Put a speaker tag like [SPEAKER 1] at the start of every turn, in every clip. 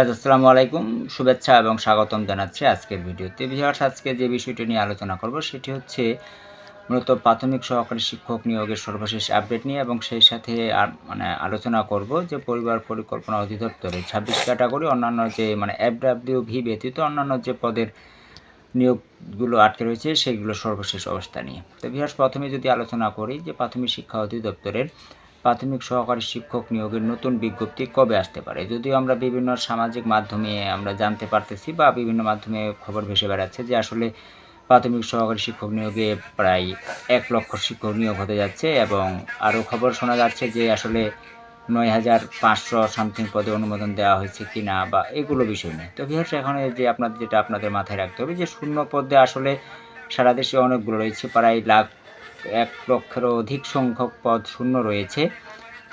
[SPEAKER 1] আসসালামু আলাইকুম। শুভেচ্ছা এবং স্বাগতম জানাচ্ছি আজকের ভিডিওতে। ভিউয়ার্স, আজকে যে বিষয়টি নিয়ে আলোচনা করব সেটি হচ্ছে মূলত প্রাথমিক সহকারী শিক্ষক নিয়োগের সর্বশেষ আপডেট নিয়ে এবং সেই সাথে মানে আলোচনা করব যে পরিবার পরিকল্পনা অধিদপ্তরে ছাব্বিশ ক্যাটাগরি, অন্যান্য যে মানে এফডাব্লিউ ভি ব্যতীত অন্যান্য যে পদের নিয়োগগুলো আটকে রয়েছে, সেগুলো সর্বশেষ অবস্থা নিয়ে। তো ভিউয়ার্স প্রথমে যদি আলোচনা করি যে প্রাথমিক শিক্ষা অধিদপ্তরের প্রাথমিক সহকারী শিক্ষক নিয়োগের নতুন বিজ্ঞপ্তি কবে আসতে পারে? যদিও আমরা বিভিন্ন সামাজিক মাধ্যমে আমরা জানতে পারতেছি বা বিভিন্ন মাধ্যমে খবর ভেসে বেড়াচ্ছে যে আসলে প্রাথমিক সহকারী শিক্ষক নিয়োগে প্রায় এক লক্ষ শিক্ষক নিয়োগ হতে যাচ্ছে এবং আরও খবর শোনা যাচ্ছে যে আসলে নয় হাজার পাঁচশো সামথিং পদে অনুমোদন দেওয়া হয়েছে কি না বা এগুলো বিষয় নিয়ে। তো ভিউয়ার্স এখন যে আপনাদের যেটা আপনাদের মাথায় রাখতে হবে যে শূন্য পদে আসলে সারা দেশে অনেকগুলো রয়েছে, প্রায় লাখ, এক লক্ষেরও অধিক সংখ্যক পদ শূন্য রয়েছে।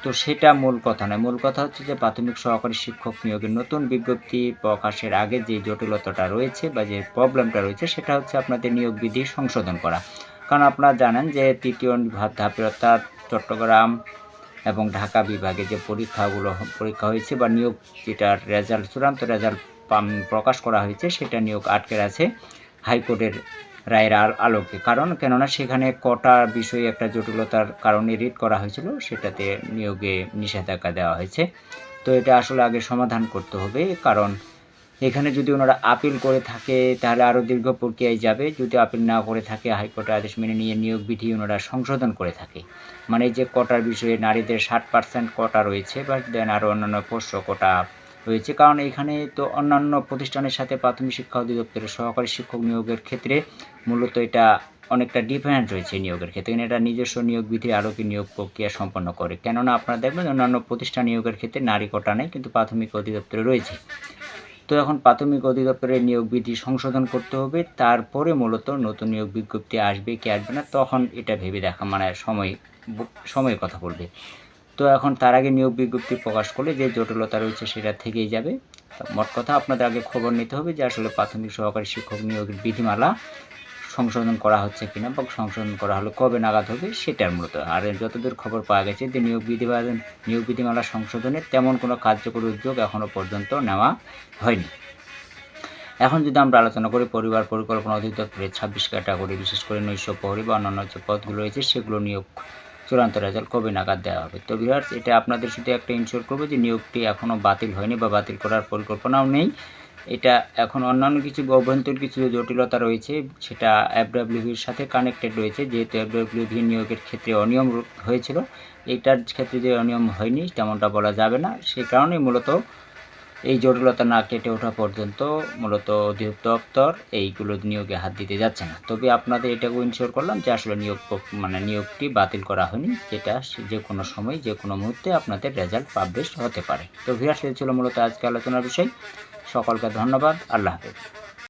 [SPEAKER 1] তো সেটা মূল কথা নয়। মূল কথা হচ্ছে যে প্রাথমিক সহকারী শিক্ষক নিয়োগের নতুন বিজ্ঞপ্তি প্রকাশের আগে যে জটিলতাটা রয়েছে বা যে প্রবলেমটা রয়েছে, সেটা হচ্ছে আপনাদের নিয়োগ বিধি সংশোধন করা। কারণ আপনারা জানেন যে তৃতীয় ধাপে অর্থাৎ চট্টগ্রাম এবং ঢাকা বিভাগে যে পরীক্ষাগুলো পরীক্ষা হয়েছে বা নিয়োগ যেটার রেজাল্ট, চূড়ান্ত রেজাল্ট প্রকাশ করা হয়েছে, সেটা নিয়োগ আটকে আছে হাইকোর্টের রায়ের আলোকে। কারণ কেননা সেখানে কটা বিষয়ে একটা জটিলতার কারণে রিট করা হয়েছিল, সেটাতে নিয়োগে নিষেধাজ্ঞা দেওয়া হয়েছে। তো এটা আসলে আগে সমাধান করতে হবে, কারণ এখানে যদি ওনারা আপিল করে থাকে, তাহলে আরও দীর্ঘ প্রক্রিয়ায় যাবে। যদি আপিল না করে থাকে হাইকোর্টের আদেশ মেনে নিয়ে নিয়োগ বিধি ওনারা সংশোধন করে থাকে। মানে যে কোটার বিষয়ে নারীদের ষাট পার্সেন্ট কোটা রয়েছে বা দেন আরও অন্যান্য পোষ্য কোটা রয়েছে। কারণ এখানে তো অন্যান্য প্রতিষ্ঠানের সাথে প্রাথমিক শিক্ষা অধিদপ্তরের সহকারী শিক্ষক নিয়োগের ক্ষেত্রে মূলত এটা অনেকটা ডিফারেন্ট রয়েছে নিয়োগের ক্ষেত্রে। কিন্তু এটা নিজস্ব নিয়োগ বিধি আরোপী নিয়োগ প্রক্রিয়া সম্পন্ন করে। কেননা আপনারা দেখবেন অন্যান্য প্রতিষ্ঠান নিয়োগের ক্ষেত্রে নারী কোটা নেই, কিন্তু প্রাথমিক অধিদপ্তরে রয়েছে। তো এখন প্রাথমিক অধিদপ্তরের নিয়োগ বিধি সংশোধন করতে হবে, তারপরে মূলত নতুন নিয়োগ বিজ্ঞপ্তি আসবে, কি আসবে না, তখন এটা ভেবে দেখা মানে সময় সময় কথা বলবে। তো এখন তার আগে নিয়োগ বিজ্ঞপ্তি প্রকাশ করলে যে জটিলতা রয়েছে সেটা থেকেই যাবে। মোট কথা আপনাদের আগে খবর নিতে হবে যে আসলে প্রাথমিক সহকারী শিক্ষক নিয়োগের বিধিমালা সংশোধন করা হচ্ছে কিনা বা সংশোধন করা হলে কবে নাগাদ হবে, সেটার মূলত। আর যতদূর খবর পাওয়া গেছে যে নিয়োগ বিধি নিয়োগ বিধিমালা সংশোধনের তেমন কোনো কার্যকরী উদ্যোগ এখনও পর্যন্ত নেওয়া হয়নি। এখন যদি আমরা আলোচনা করি, পরিবার পরিকল্পনা অধিদপ্তরের ছাব্বিশ ক্যাটাগরি, বিশেষ করে নৈশ প্রহরী বা অন্যান্য যে পদগুলো রয়েছে, সেগুলো নিয়োগ চূড়ান্ত রেজাল্ট কবে নাগাদ দেওয়া হবে? তো ভিউয়ার্স, এটা আপনাদের শুধু একটা ইনশোর করব যে নিয়োগটি এখনও বাতিল হয়নি বা বাতিল করার পরিকল্পনাও নেই। এটা এখন অন্যান্য কিছু অভ্যন্তরীণ কিছু জটিলতা রয়েছে, সেটা এফডাব্লিউভির সাথে কানেক্টেড রয়েছে, যেহেতু এফডাব্লিউভি নিয়োগের ক্ষেত্রে অনিয়ম হয়েছিল এটার ক্ষেত্রে যে অনিয়ম হয়নি, তেমনটা বলা যাবে না। সে কারণে মূলত এই জটিলতা না কেটে ওঠা পর্যন্ত মূলত অধিদপ্তর এইগুলো নিয়োগে হাত দিতে যাচ্ছে না। তবে আপনাদের এটাকে ইনশিওর করলাম যে আসলে নিয়োগ মানে নিয়োগটি বাতিল করা হয়নি, যেটা যে কোনো সময়, যে কোনো মুহূর্তে আপনাদের রেজাল্ট পাবলিশ হতে পারে। তো ভিয়ার্স ছিল মূলত আজকে আলোচনার বিষয়। সকলকে ধন্যবাদ। আল্লাহ হাফেজ।